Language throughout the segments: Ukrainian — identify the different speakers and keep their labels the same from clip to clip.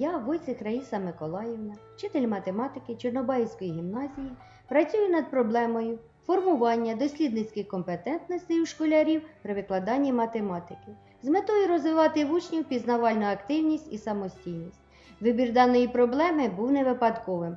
Speaker 1: Я, Войцех Раїса Миколаївна, вчитель математики Чорнобаївської гімназії, працюю над проблемою формування дослідницьких компетентностей у школярів при викладанні математики з метою розвивати в учнів пізнавальну активність і самостійність. Вибір даної проблеми був не випадковим.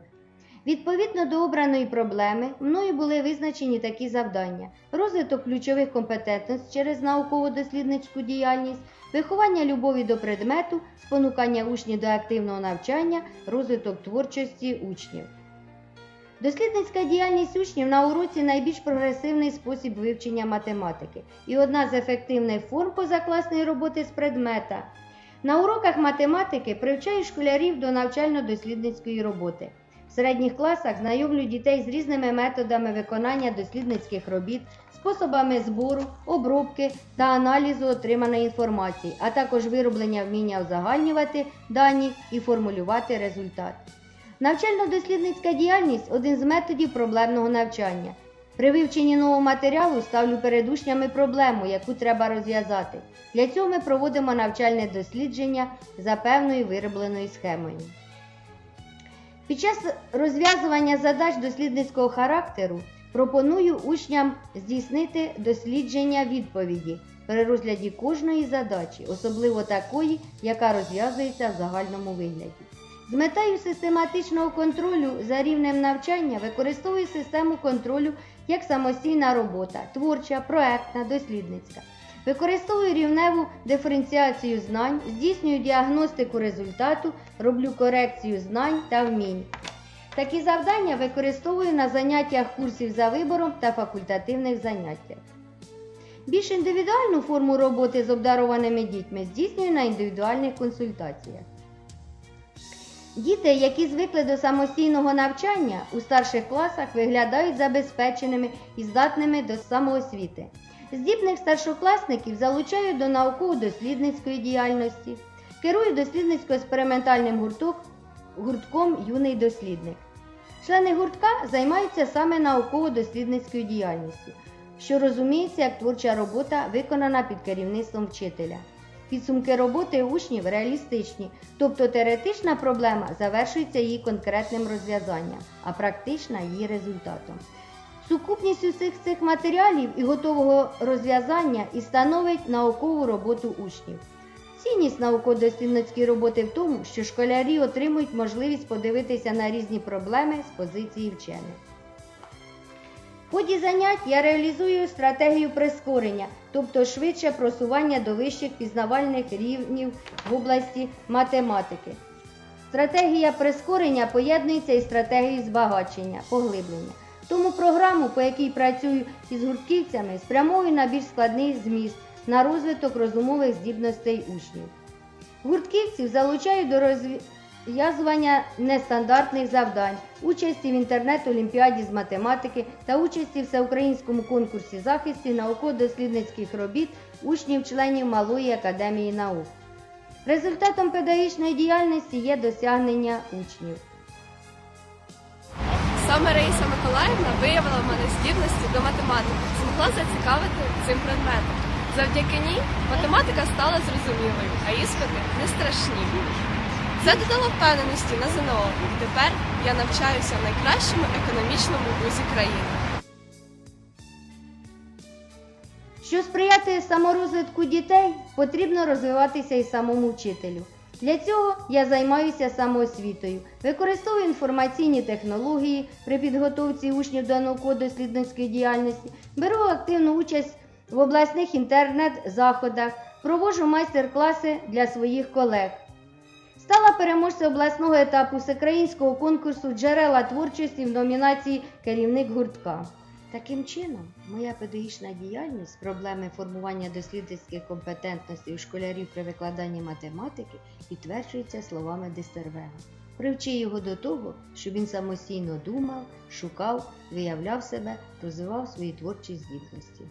Speaker 1: Відповідно до обраної проблеми, мною були визначені такі завдання: розвиток ключових компетентностей через науково-дослідницьку діяльність, виховання любові до предмету, спонукання учнів до активного навчання, розвиток творчості учнів. Дослідницька діяльність учнів на уроці найбільш прогресивний спосіб вивчення математики і одна з ефективних форм позакласної роботи з предмета. На уроках математики привчаю школярів до навчально-дослідницької роботи. В середніх класах знайомлю дітей з різними методами виконання дослідницьких робіт, способами збору, обробки та аналізу отриманої інформації, а також вироблення вміння узагальнювати дані і формулювати результат. Навчально-дослідницька діяльність один з методів проблемного навчання. При вивченні нового матеріалу ставлю перед учнями проблему, яку треба розв'язати. Для цього ми проводимо навчальне дослідження за певною виробленою схемою. Під час розв'язування задач дослідницького характеру пропоную учням здійснити дослідження відповіді при розгляді кожної задачі, особливо такої, яка розв'язується в загальному вигляді. З метою систематичного контролю за рівнем навчання використовую систему контролю як самостійна робота, творча, проектна, дослідницька. Використовую рівневу диференціацію знань, здійснюю діагностику результату, роблю корекцію знань та вмінь. Такі завдання використовую на заняттях курсів за вибором та факультативних заняттях. Більш індивідуальну форму роботи з обдарованими дітьми здійснюю на індивідуальних консультаціях. Діти, які звикли до самостійного навчання у старших класах, виглядають забезпеченими і здатними до самоосвіти. Здібних старшокласників залучаю до науково-дослідницької діяльності, керую дослідницько-експериментальним гуртком Юний дослідник. Члени гуртка займаються саме науково-дослідницькою діяльністю, що розуміється як творча робота, виконана під керівництвом вчителя. Підсумки роботи учнів реалістичні, тобто теоретична проблема завершується її конкретним розв'язанням, а практична її результатом. Сукупність усіх цих матеріалів і готового розв'язання і становить наукову роботу учнів. Цінність науково-дослідницької роботи в тому, що школярі отримують можливість подивитися на різні проблеми з позиції вчених. В ході занять я реалізую стратегію прискорення, тобто швидше просування до вищих пізнавальних рівнів в області математики. Стратегія прискорення поєднується із стратегією збагачення, поглиблення. Тому програму, по якій працюю із гуртківцями, спрямовую на більш складний зміст, на розвиток розумових здібностей учнів. Гуртківців залучаю до розв'язування нестандартних завдань, участі в інтернет-олімпіаді з математики та участі в всеукраїнському конкурсі захистів науково-дослідницьких робіт учнів-членів Малої академії наук. Результатом педагогічної діяльності є досягнення учнів.
Speaker 2: Саме Раїса Миколаївна виявила в мене здібності до математики, змогла зацікавити цим предметом. Завдяки ній математика стала зрозумілою, а іспити не страшні. Це додало впевненості на ЗНО. Тепер я навчаюся в найкращому економічному вузі країни.
Speaker 1: Щоб сприяти саморозвитку дітей, потрібно розвиватися і самому вчителю. Для цього я займаюся самоосвітою, використовую інформаційні технології при підготовці учнів до науково-дослідницької діяльності, беру активну участь в обласних інтернет-заходах, проводжу майстер-класи для своїх колег. Стала переможцем обласного етапу всеукраїнського конкурсу Джерела творчості в номінації Керівник гуртка. Таким чином, моя педагогічна діяльність, проблеми формування дослідницьких компетентностей у школярів при викладанні математики підтверджується словами Дистервега. Привчи його до того, щоб він самостійно думав, шукав, виявляв себе, розвивав свої творчі здібності.